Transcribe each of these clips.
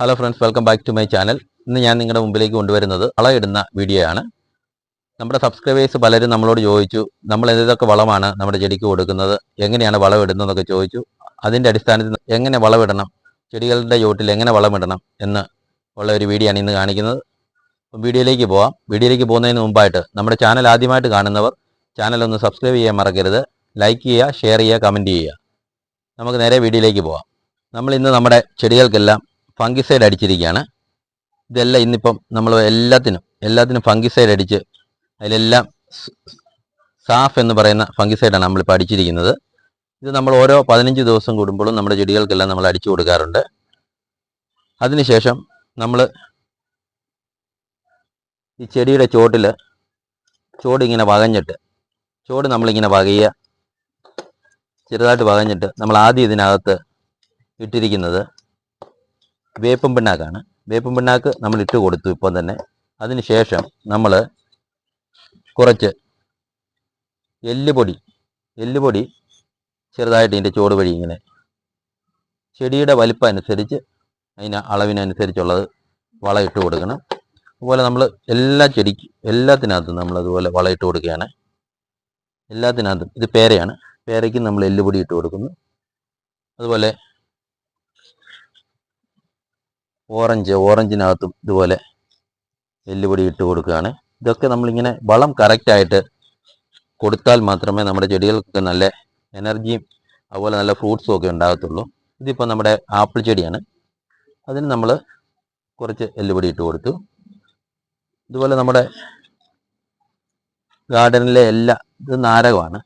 Hello friends welcome back to my channel ഇന്ന് ഞാൻ നിങ്ങളുടെ മുമ്പിലേക്ക് കൊണ്ടുവരുന്നത് വളമിടുന്ന വീഡിയോ ആണ് നമ്മുടെ സബ്സ്ക്രൈബേഴ്സ് പലരും നമ്മളോട് ചോദിച്ചു നമ്മൾ എന്തൊക്കെ വളമാണ് നമ്മുടെ ചെടിക്ക് കൊടുക്കുന്നത്? എങ്ങനെയാണ് വളമിടുന്നതെന്നൊക്കെ ചോദിച്ചു. അതിന്റെ അടിസ്ഥാനത്തിൽ എങ്ങനെ വളമിടണം? ചെടികളുടെ ചോട്ടിൽ എങ്ങനെ വളമിടണം? എന്ന് ഉള്ള ഒരു വീഡിയോ ആണ് ഇന്ന് കാണിക്കുന്നത്. വീഡിയോയിലേക്ക് പോവാം. വീഡിയോയിലേക്ക് പോകുന്നതിന് മുമ്പായിട്ട് നമ്മുടെ ചാനൽ ആദ്യമായിട്ട് കാണുന്നവർ ചാനൽ ഒന്ന് സബ്സ്ക്രൈബ് ചെയ്യാൻ മറക്കരുത്. ലൈക്ക് ചെയ്യുക ഷെയർ ചെയ്യുക കമന്റ് ചെയ്യുക. നമുക്ക് നേരെ വീഡിയോയിലേക്ക് പോവാം. നമ്മൾ ഇന്ന് നമ്മുടെ ചെടികൾക്കെല്ലാം ഫംഗിസൈഡ് അടിച്ചിരിക്കുകയാണ്. ഇതെല്ലാം ഇന്നിപ്പം നമ്മൾ എല്ലാത്തിനും എല്ലാത്തിനും ഫംഗിസൈഡ് അടിച്ച് അതിലെല്ലാം സാഫ് എന്ന് പറയുന്ന ഫംഗിസൈഡാണ് നമ്മളിപ്പോൾ അടിച്ചിരിക്കുന്നത്. ഇത് നമ്മൾ ഓരോ പതിനഞ്ച് ദിവസം കൂടുമ്പോഴും നമ്മുടെ ചെടികൾക്കെല്ലാം നമ്മൾ അടിച്ചു കൊടുക്കാറുണ്ട്. അതിനുശേഷം നമ്മൾ ഈ ചെടിയുടെ ചോട്ടിൽ ചോട് ഇങ്ങനെ വകഞ്ഞിട്ട് ചോട് നമ്മളിങ്ങനെ വകയുക ചെറുതായിട്ട് വകഞ്ഞിട്ട് നമ്മൾ ആദ്യം ഇതിനകത്ത് ഇട്ടിരിക്കുന്നത് വേപ്പും പിണ്ണാക്കാണ്. വേപ്പും പിണ്ണാക്ക് നമ്മൾ ഇട്ട് കൊടുത്തു ഇപ്പം തന്നെ. അതിന് ശേഷം നമ്മൾ കുറച്ച് എല്ലുപൊടി എല്ലുപൊടി ചെറുതായിട്ട് ഇതിന്റെ ചോട് വഴി ഇങ്ങനെ ചെടിയുടെ വലിപ്പം അനുസരിച്ച് അതിന് അളവിനനുസരിച്ചുള്ളത് വളം ഇട്ട് കൊടുക്കണം. അതുപോലെ നമ്മൾ എല്ലാ ചെടിക്ക് എല്ലാത്തിനകത്തും നമ്മൾ അതുപോലെ വളം ഇട്ട് കൊടുക്കുകയാണ്. എല്ലാത്തിനകത്തും ഇത് പേരയാണ്. പേരയ്ക്കും നമ്മൾ എല്ലുപൊടി ഇട്ട് കൊടുക്കുന്നു. അതുപോലെ ഓറഞ്ച് ഓറഞ്ചിനകത്തും ഇതുപോലെ എല്ലുപൊടി ഇട്ട് കൊടുക്കുകയാണ്. ഇതൊക്കെ നമ്മളിങ്ങനെ വളം കറക്റ്റായിട്ട് കൊടുത്താൽ മാത്രമേ നമ്മുടെ ചെടികൾക്ക് നല്ല എനർജിയും അതുപോലെ നല്ല ഫ്രൂട്ട്സും ഒക്കെ ഉണ്ടാകത്തുള്ളൂ. ഇതിപ്പോൾ നമ്മുടെ ആപ്പിൾ ചെടിയാണ്. അതിന് നമ്മൾ കുറച്ച് എല്ലുപൊടി ഇട്ട് കൊടുത്തു. ഇതുപോലെ നമ്മുടെ ഗാർഡനിലെ എല്ലാ ഇത് നാരകമാണ്.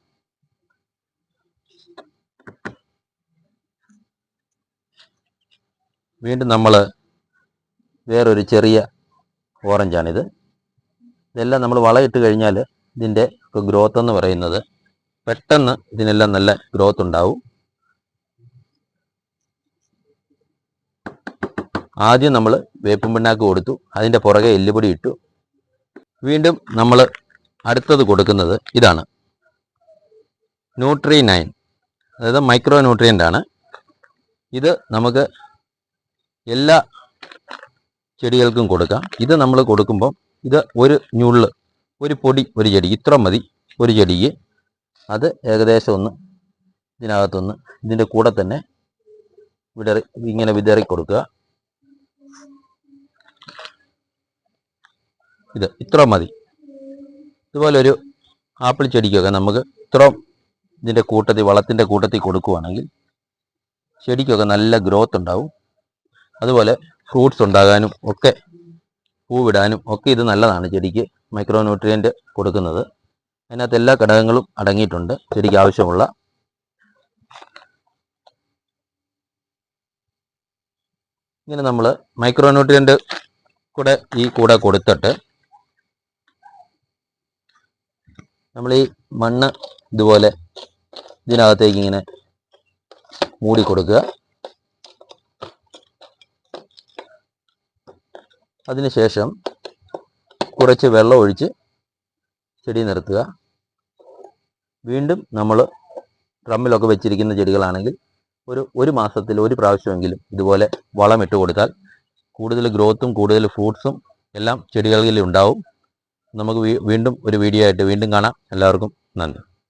വീണ്ടും നമ്മൾ വേറൊരു ചെറിയ ഓറഞ്ചാണിത്. ഇതെല്ലാം നമ്മൾ വളയിട്ട് കഴിഞ്ഞാൽ ഇതിന്റെ ഗ്രോത്ത് എന്ന് പറയുന്നത് പെട്ടെന്ന് ഇതിനെല്ലാം നല്ല ഗ്രോത്ത് ഉണ്ടാവും. ആദ്യം നമ്മൾ വേപ്പും പിണ്ണാക്ക് കൊടുത്തു. അതിന്റെ പുറകെ എല്ലുപൊടി ഇട്ടു. വീണ്ടും നമ്മൾ അടുത്തത് കൊടുക്കുന്നത് ഇതാണ്. ന്യൂട്രി നയൻ അതായത് മൈക്രോ ന്യൂട്രിയന്റ് ആണ്. ഇത് നമുക്ക് എല്ലാ ചെടികൾക്കും കൊടുക്കാം. ഇത് നമ്മൾ കൊടുക്കുമ്പോൾ ഇത് ഒരു ഞുള്ള് ഒരു പൊടി ഒരു ചെടി ഇത്ര മതി ഒരു ചെടിക്ക്. അത് ഏകദേശം ഒന്ന് ഇതിനകത്തൊന്ന് ഇതിന്റെ കൂടെ തന്നെ വിടറി ഇങ്ങനെ വിതറി കൊടുക്കുക. ഇത് ഇത്ര മതി. ഇതുപോലെ ഒരു ആപ്പിൾ ചെടിക്കൊക്കെ നമുക്ക് ഇത്രയും ഇതിന്റെ കൂട്ടത്തിൽ വളത്തിന്റെ കൂട്ടത്തിൽ കൊടുക്കുവാണെങ്കിൽ ചെടിക്കൊക്കെ നല്ല ഗ്രോത്ത് ഉണ്ടാവും. അതുപോലെ ഫ്രൂട്ട്സ് ഉണ്ടാകാനും ഒക്കെ പൂവിടാനും ഒക്കെ ഇത് നല്ലതാണ് ചെടിക്ക് മൈക്രോ ന്യൂട്രിയന്റ് കൊടുക്കുന്നത്. അതിനകത്ത് എല്ലാ ഘടകങ്ങളും അടങ്ങിയിട്ടുണ്ട് ചെടിക്ക് ആവശ്യമുള്ള. ഇങ്ങനെ നമ്മൾ മൈക്രോ ന്യൂട്രിയന്റ് കൂടെ ഈ കൂടെ കൊടുത്തിട്ട് നമ്മൾ ഈ മണ്ണ് ഇതുപോലെ ഇതിനകത്തേക്ക് ഇങ്ങനെ മൂടി കൊടുക്കുക. അതിനുശേഷം കുറച്ച് വെള്ളം ഒഴിച്ച് ചെടി നിർത്തുക. വീണ്ടും നമ്മൾ ഡ്രമ്മിലൊക്കെ വെച്ചിരിക്കുന്ന ചെടികളാണെങ്കിൽ ഒരു ഒരു മാസത്തിൽ ഒരു പ്രാവശ്യമെങ്കിലും ഇതുപോലെ വളം ഇട്ട് കൊടുത്താൽ കൂടുതൽ ഗ്രോത്തും കൂടുതൽ ഫ്രൂട്ട്സും എല്ലാം ചെടികളിൽ ഉണ്ടാവും. നമുക്ക് വീണ്ടും ഒരു വീഡിയോ ആയിട്ട് വീണ്ടും കാണാം. എല്ലാവർക്കും നന്ദി.